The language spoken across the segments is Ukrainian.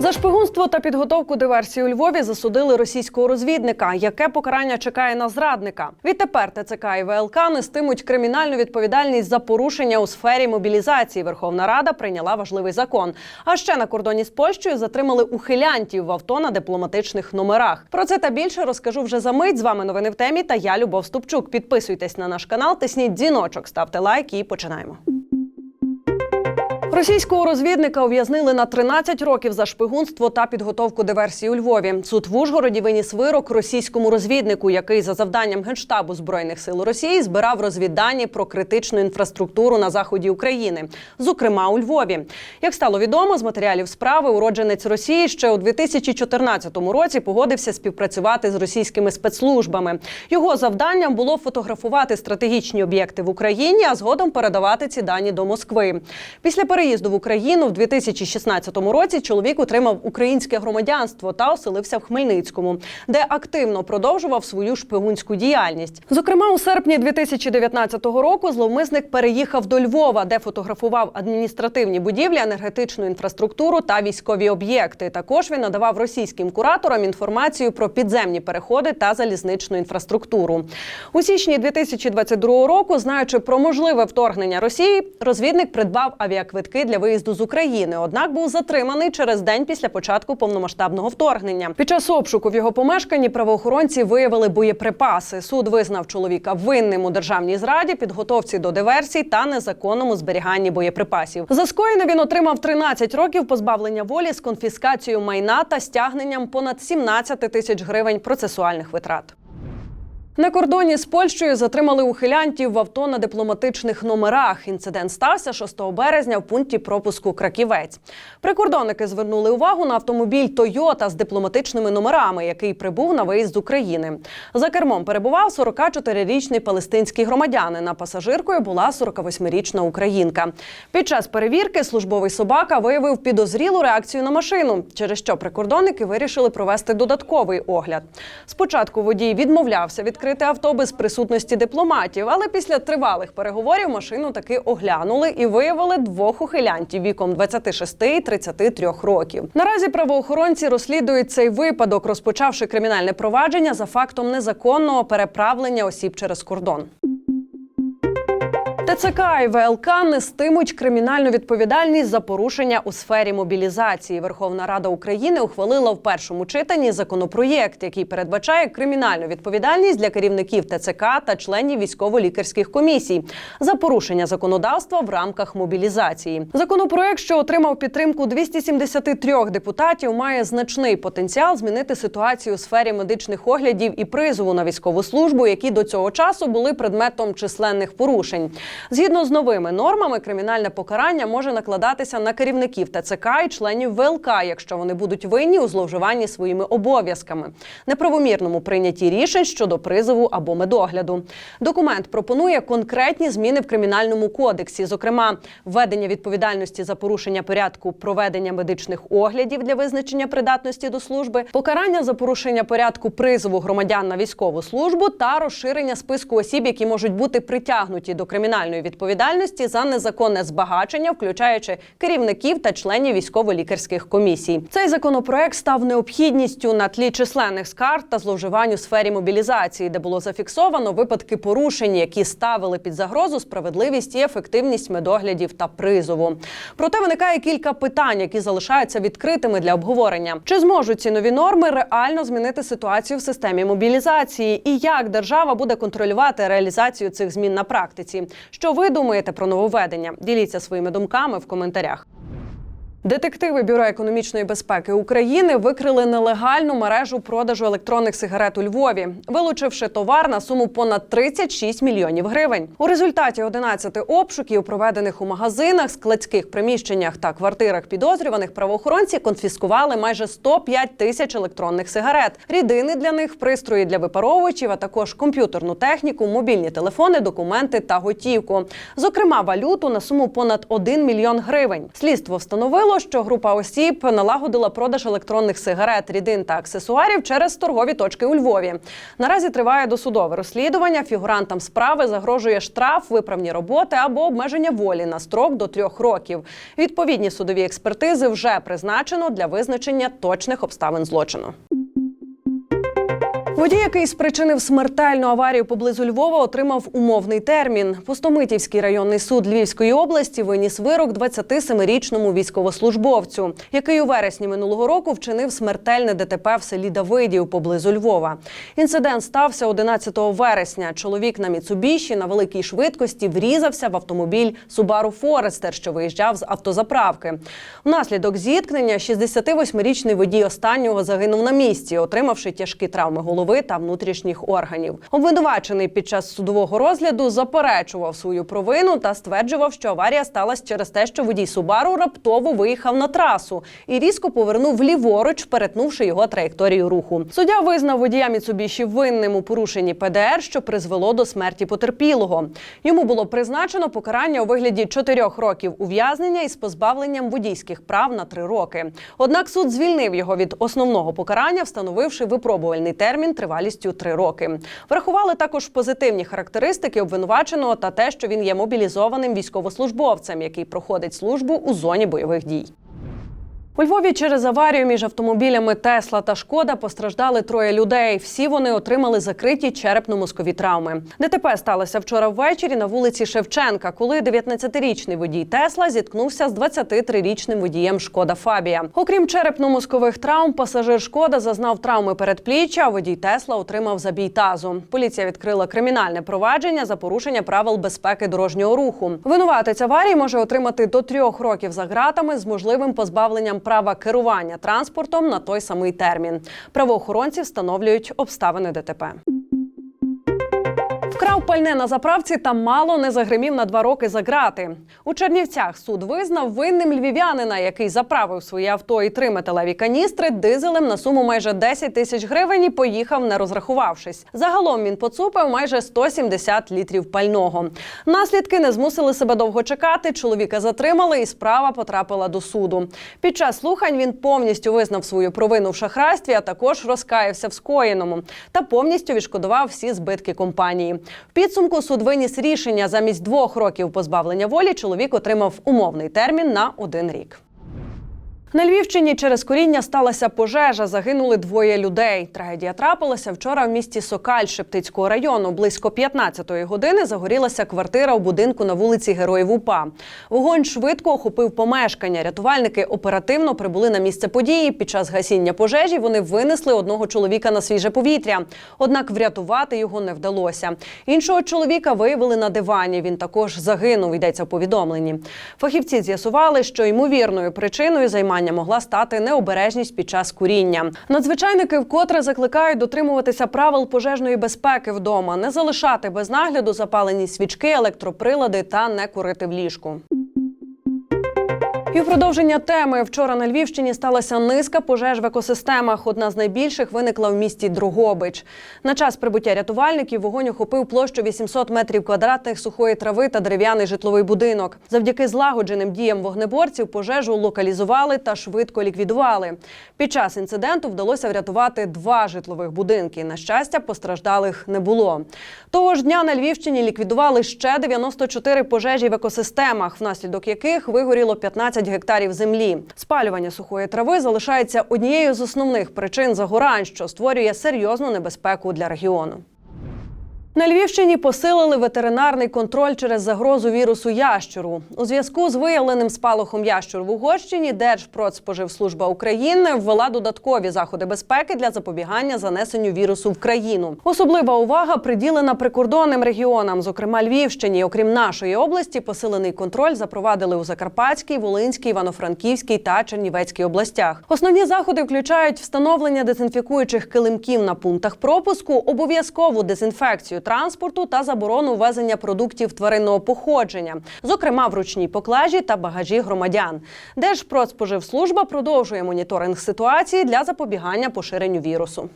За шпигунство та підготовку диверсії у Львові засудили російського розвідника. Яке покарання чекає на зрадника? Відтепер ТЦК і ВЛК нестимуть кримінальну відповідальність за порушення у сфері мобілізації. Верховна Рада прийняла важливий закон. А ще на кордоні з Польщею затримали ухилянтів в авто на дипломатичних номерах. Про це та більше розкажу вже за мить. З вами новини в темі. Та я Любов Ступчук. Підписуйтесь на наш канал, тисніть дзвіночок, ставте лайк і починаємо. Російського розвідника ув'язнили на 13 років за шпигунство та підготовку диверсії у Львові. Суд в Ужгороді виніс вирок російському розвіднику, який за завданням генштабу збройних сил Росії збирав розвіддані про критичну інфраструктуру на заході України, зокрема у Львові. Як стало відомо з матеріалів справи, уродженець Росії ще у 2014 році погодився співпрацювати з російськими спецслужбами. Його завданням було фотографувати стратегічні об'єкти в Україні, а згодом передавати ці дані до Москви. Після переїзду в Україну в 2016 році чоловік отримав українське громадянство та оселився в Хмельницькому, де активно продовжував свою шпигунську діяльність. Зокрема, у серпні 2019 року зловмисник переїхав до Львова, де фотографував адміністративні будівлі, енергетичну інфраструктуру та військові об'єкти. Також він надавав російським кураторам інформацію про підземні переходи та залізничну інфраструктуру. У січні 2022 року, знаючи про можливе вторгнення Росії, розвідник придбав авіаквитки для виїзду з України. Однак був затриманий через день після початку повномасштабного вторгнення. Під час обшуку в його помешканні правоохоронці виявили боєприпаси. Суд визнав чоловіка винним у державній зраді, підготовці до диверсій та незаконному зберіганні боєприпасів. За скоєне він отримав 13 років позбавлення волі з конфіскацією майна та стягненням понад 17 тисяч гривень процесуальних витрат. На кордоні з Польщею затримали ухилянтів в авто на дипломатичних номерах. Інцидент стався 6 березня в пункті пропуску Краківець. Прикордонники звернули увагу на автомобіль Тойота з дипломатичними номерами, який прибув на виїзд з України. За кермом перебував 44-річний палестинський громадянин. А пасажиркою була 48-річна українка. Під час перевірки службовий собака виявив підозрілу реакцію на машину, через що прикордонники вирішили провести додатковий огляд. Спочатку водій відмовлявся відкрити авто без присутності дипломатів, але після тривалих переговорів машину таки оглянули і виявили двох ухилянтів віком 26 і 33 років. Наразі правоохоронці розслідують цей випадок, розпочавши кримінальне провадження за фактом незаконного переправлення осіб через кордон. ТЦК і ВЛК нестимуть кримінальну відповідальність за порушення у сфері мобілізації. Верховна Рада України ухвалила в першому читанні законопроєкт, який передбачає кримінальну відповідальність для керівників ТЦК та членів військово-лікарських комісій за порушення законодавства в рамках мобілізації. Законопроєкт, що отримав підтримку 273 депутатів, має значний потенціал змінити ситуацію у сфері медичних оглядів і призову на військову службу, які до цього часу були предметом численних порушень. Згідно з новими нормами, кримінальне покарання може накладатися на керівників ТЦК і членів ВЛК, якщо вони будуть винні у зловживанні своїми обов'язками, неправомірному прийнятті рішень щодо призову або медогляду. Документ пропонує конкретні зміни в кримінальному кодексі, зокрема, введення відповідальності за порушення порядку проведення медичних оглядів для визначення придатності до служби, покарання за порушення порядку призову громадян на військову службу та розширення списку осіб, які можуть бути притягнуті до кримінальної відповідальності за незаконне збагачення, включаючи керівників та членів військово-лікарських комісій. Цей законопроект став необхідністю на тлі численних скарг та зловживань у сфері мобілізації, де було зафіксовано випадки порушень, які ставили під загрозу справедливість і ефективність медоглядів та призову. Проте виникає кілька питань, які залишаються відкритими для обговорення. Чи зможуть ці нові норми реально змінити ситуацію в системі мобілізації, і як держава буде контролювати реалізацію цих змін на практиці? Що ви думаєте про нововведення? Діліться своїми думками в коментарях. Детективи Бюро економічної безпеки України викрили нелегальну мережу продажу електронних сигарет у Львові, вилучивши товар на суму понад 36 мільйонів гривень. У результаті 11 обшуків, проведених у магазинах, складських приміщеннях та квартирах підозрюваних, правоохоронці конфіскували майже 105 тисяч електронних сигарет, рідини для них, пристрої для випаровувачів, а також комп'ютерну техніку, мобільні телефони, документи та готівку. Зокрема, валюту на суму понад 1 мільйон гривень. Слідство встановило, Пощастило, що група осіб налагодила продаж електронних сигарет, рідин та аксесуарів через торгові точки у Львові. Наразі триває досудове розслідування. Фігурантам справи загрожує штраф, виправні роботи або обмеження волі на строк до трьох років. Відповідні судові експертизи вже призначено для визначення точних обставин злочину. Водій, який спричинив смертельну аварію поблизу Львова, отримав умовний термін. Пустомитівський районний суд Львівської області виніс вирок 27-річному військовослужбовцю, який у вересні минулого року вчинив смертельне ДТП в селі Давидів поблизу Львова. Інцидент стався 11 вересня. Чоловік на Міцубіші на великій швидкості врізався в автомобіль Subaru Forester, що виїжджав з автозаправки. Внаслідок зіткнення 68-річний водій останнього загинув на місці, отримавши тяжкі травми голови та внутрішніх органів. Обвинувачений під час судового розгляду заперечував свою провину та стверджував, що аварія сталася через те, що водій Субару раптово виїхав на трасу і різко повернув ліворуч, перетнувши його траєкторію руху. Суддя визнав водія Міцубіші винним у порушенні ПДР, що призвело до смерті потерпілого. Йому було призначено покарання у вигляді чотирьох років ув'язнення із позбавленням водійських прав на три роки. Однак суд звільнив його від основного покарання, встановивши випробувальний термін тривалістю три роки. Врахували також позитивні характеристики обвинуваченого та те, що він є мобілізованим військовослужбовцем, який проходить службу у зоні бойових дій. У Львові через аварію між автомобілями Тесла та Шкода постраждали троє людей. Всі вони отримали закриті черепно-мозкові травми. ДТП сталося вчора ввечері на вулиці Шевченка, коли 19-річний водій Тесла зіткнувся з 23-річним водієм Шкода Фабія. Окрім черепно-мозкових травм, пасажир Шкода зазнав травми передпліччя, а водій Тесла отримав забій тазу. Поліція відкрила кримінальне провадження за порушення правил безпеки дорожнього руху. Винуватець аварії може отримати до трьох років за ґратами з можливим позбавленням права керування транспортом на той самий термін. Правоохоронці встановлюють обставини ДТП. Вкрав пальне на заправці та мало не загримів на два роки за ґрати. У Чернівцях суд визнав винним львів'янина, який заправив своє авто і три металеві каністри дизелем на суму майже 10 тисяч гривень і поїхав, не розрахувавшись. Загалом він поцупив майже 170 літрів пального. Наслідки не змусили себе довго чекати. Чоловіка затримали, і справа потрапила до суду. Під час слухань він повністю визнав свою провину в шахрайстві, а також розкаявся в скоєному та повністю відшкодував всі збитки компанії. Підсумку суд виніс рішення замість двох років позбавлення волі. Чоловік отримав умовний термін на один рік. На Львівщині через коріння сталася пожежа. Загинули двоє людей. Трагедія трапилася вчора в місті Сокаль Шептицького району. Близько 15-ї години загорілася квартира у будинку на вулиці Героїв УПА. Вогонь швидко охопив помешкання. Рятувальники оперативно прибули на місце події. Під час гасіння пожежі вони винесли одного чоловіка на свіже повітря. Однак врятувати його не вдалося. Іншого чоловіка виявили на дивані. Він також загинув. Йдеться в повідомленні. Фахівці з'ясували, що ймовірною причиною займання могла стати необережність під час куріння. Надзвичайники вкотре закликають дотримуватися правил пожежної безпеки вдома, не залишати без нагляду запалені свічки, електроприлади та не курити в ліжку. І продовження теми вчора на Львівщині сталася низка пожеж в екосистемах. Одна з найбільших виникла в місті Другобич. На час прибуття рятувальників вогонь охопив площу 800 метрів квадратних сухої трави та дерев'яний житловий будинок. Завдяки злагодженим діям вогнеборців пожежу локалізували та швидко ліквідували. Під час інциденту вдалося врятувати два житлових будинки. На щастя, постраждалих не було. Того ж дня на Львівщині ліквідували ще 94 пожежі в екосистемах, внаслідок яких вигоріло 15 гектарів землі. Спалювання сухої трави залишається однією з основних причин загорань, що створює серйозну небезпеку для регіону. На Львівщині посилили ветеринарний контроль через загрозу вірусу ящуру. У зв'язку з виявленим спалахом ящуру в Угорщині Держпродспоживслужба України ввела додаткові заходи безпеки для запобігання занесенню вірусу в країну. Особлива увага приділена прикордонним регіонам, зокрема Львівщині. Окрім нашої області, посилений контроль запровадили у Закарпатській, Волинській, Івано-Франківській та Чернівецькій областях. Основні заходи включають встановлення дезінфікуючих килимків на пунктах пропуску, обов'язкову дезінфекцію транспорту та заборону ввезення продуктів тваринного походження, зокрема в ручній поклажі та багажі громадян. Держпродспоживслужба продовжує моніторинг ситуації для запобігання поширенню вірусу.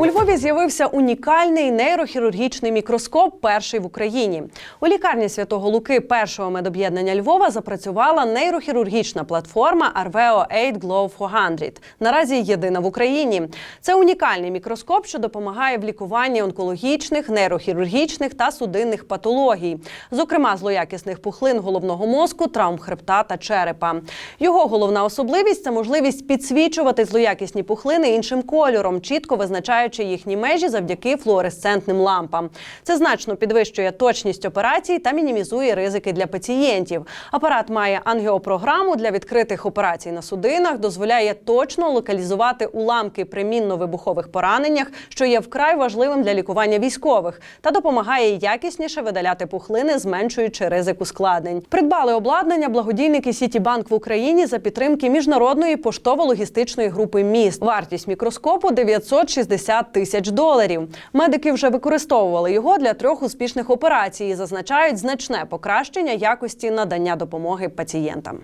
У Львові з'явився унікальний нейрохірургічний мікроскоп, перший в Україні. У лікарні святого Луки першого медоб'єднання Львова запрацювала нейрохірургічна платформа Arveo 8 Glow 400. Наразі єдина в Україні. Це унікальний мікроскоп, що допомагає в лікуванні онкологічних, нейрохірургічних та судинних патологій, зокрема злоякісних пухлин головного мозку, травм хребта та черепа. Його головна особливість це можливість підсвічувати злоякісні пухлини іншим кольором, чітко визначаючи їхні межі завдяки флуоресцентним лампам. Це значно підвищує точність операцій та мінімізує ризики для пацієнтів. Апарат має ангіопрограму для відкритих операцій на судинах, дозволяє точно локалізувати уламки при мінно-вибухових пораненнях, що є вкрай важливим для лікування військових, та допомагає якісніше видаляти пухлини, зменшуючи ризик ускладнень. Придбали обладнання благодійники Сітібанк в Україні за підтримки міжнародної поштово-логістичної групи міст. Вартість мікроскопу 960 тисяч доларів. Медики вже використовували його для трьох успішних операцій. і Зазначають значне покращення якості надання допомоги пацієнтам.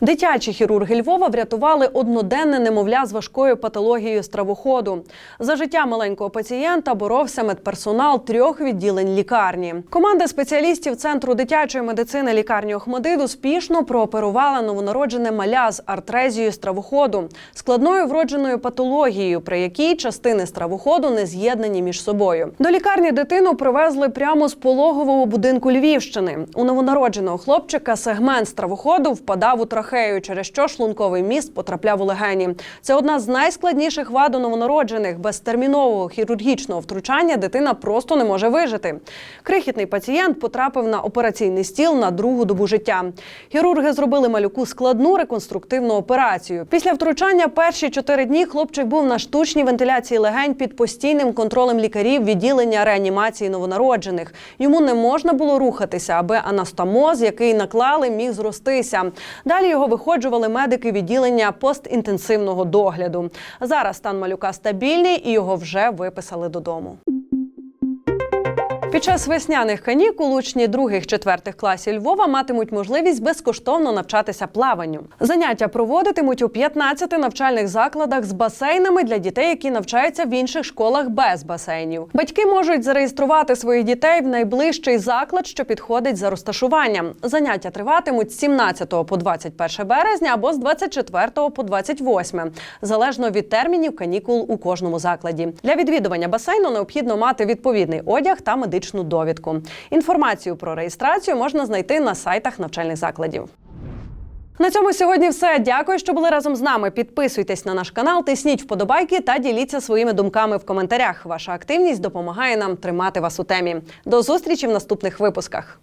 Дитячі хірурги Львова врятували одноденне немовля з важкою патологією стравоходу. За життя маленького пацієнта боровся медперсонал трьох відділень лікарні. Команда спеціалістів центру дитячої медицини лікарні Охмадит успішно прооперувала новонароджене маля з артрезією стравоходу, складною вродженою патологією, при якій частини стравоходу не з'єднані між собою. До лікарні дитину привезли прямо з пологового будинку Львівщини. У новонародженого хлопчика сегмент стравоходу впадав у трахею, через що шлунковий міст потрапляв у легені. Це одна з найскладніших вад у новонароджених. Без термінового хірургічного втручання дитина просто не може вижити. Крихітний пацієнт потрапив на операційний стіл на другу добу життя. Хірурги зробили малюку складну реконструктивну операцію. Після втручання перші чотири дні хлопчик був на штучній вентиляції легень під постійним контролем лікарів відділення реанімації новонароджених. Йому не можна було рухатися, аби анастомоз, який наклали, міг зростися. Далі його виходжували медики відділення постінтенсивного догляду. Зараз стан малюка стабільний і його вже виписали додому. Під час весняних канікул учні других четвертих класів Львова матимуть можливість безкоштовно навчатися плаванню. Заняття проводитимуть у 15 навчальних закладах з басейнами для дітей, які навчаються в інших школах без басейнів. Батьки можуть зареєструвати своїх дітей в найближчий заклад, що підходить за розташуванням. Заняття триватимуть з 17 по 21 березня або з 24 по 28, залежно від термінів канікул у кожному закладі. Для відвідування басейну необхідно мати відповідний одяг та медичну довідку. Інформацію про реєстрацію можна знайти на сайтах навчальних закладів. На цьому сьогодні все. Дякую, що були разом з нами. Підписуйтесь на наш канал, тисніть вподобайки та діліться своїми думками в коментарях. Ваша активність допомагає нам тримати вас у темі. До зустрічі в наступних випусках.